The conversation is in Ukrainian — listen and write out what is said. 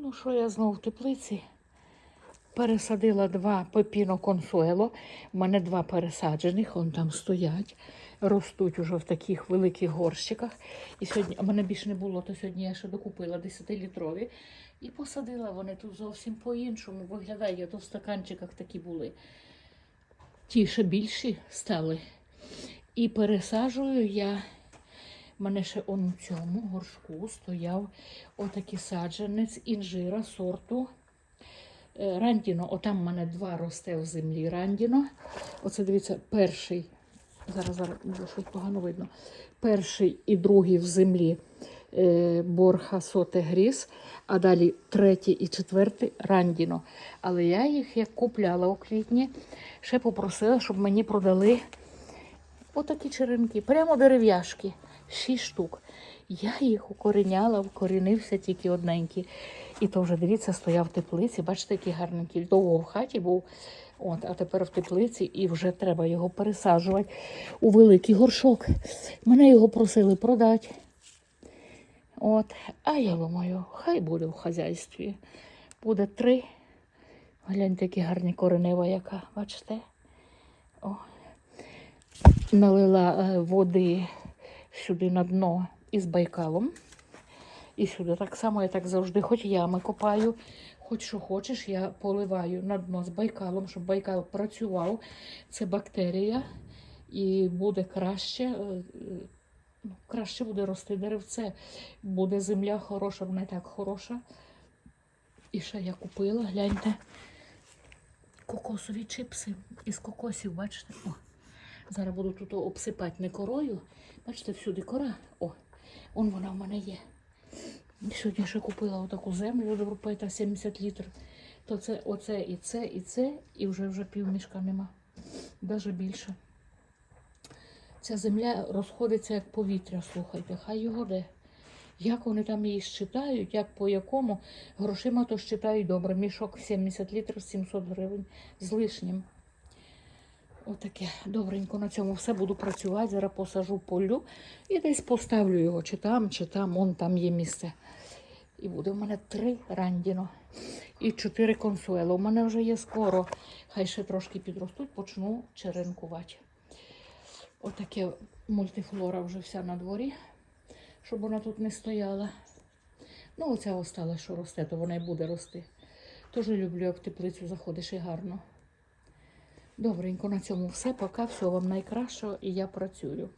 Ну, що я знову в теплиці? Пересадила два пепіно консуело. У мене два пересаджених, вон там стоять, ростуть уже в таких великих горщиках. І сьогодні, а мене більше не було, то сьогодні я ще докупила 10-літрові. І посадила вони тут зовсім по-іншому. Виглядає, то в стаканчиках такі були. Ті ще більші стали. І пересаджую я. У мене ще он у цьому горшку стояв отакий саджанець інжира сорту е, Рандіно. Отам в мене два росте в землі Рандіно. Оце дивіться, перший. Зараз, зараз щось погано видно. Перший і другий в землі е, Борха Соте Гріс, а далі третій і четвертий Рандіно. Але я їх як купляла у квітні, ще попросила, щоб мені продали Отакі черенки, прямо дерев'яшки, шість штук. Я їх укореняла, вкорінився тільки одненький. І то вже, дивіться, стояв в теплиці. Бачите, який гарненький. Довго в хаті був. От, а тепер в теплиці і вже треба його пересаджувати у великий горшок. Мене його просили продати. От, а я думаю, хай буде в хазяйстві. Буде три. Гляньте, які гарні коренева яка, бачите? О, налила е, води сюди на дно із байкалом. І сюди так само я так завжди, хоч ями копаю, хоч що хочеш, я поливаю на дно з байкалом, щоб байкал працював. Це бактерія, і буде краще, е, ну, краще буде рости деревце, буде земля хороша, вона так хороша. І ще я купила, гляньте, кокосові чипси із кокосів, бачите? О. Зараз буду тут обсипати не корою. Бачите, всюди кора. О, он вона в мене є. Сьогодні ще купила отаку землю Європейта 70 літрів. То це оце і це, і це, і вже вже пів мішка нема. Навіть більше. Ця земля розходиться як повітря, слухайте, хай його де. Як вони там її щитають, як по якому грошима то щитають добре. Мішок 70 літрів 700 гривень з лишнім. Отаке добренько на цьому все буду працювати. Зараз посажу полю і десь поставлю його, чи там, чи там, он там є місце. І буде в мене три рандіно і чотири консуело. У мене вже є скоро. Хай ще трошки підростуть, почну черенкувати. Отаке мультифлора вже вся на дворі, щоб вона тут не стояла. Ну, оця осталась, що росте, то вона й буде рости. Теж люблю, як в теплицю заходиш і гарно. Добренько на цьому все. Пока. Всього вам найкращого і я працюю.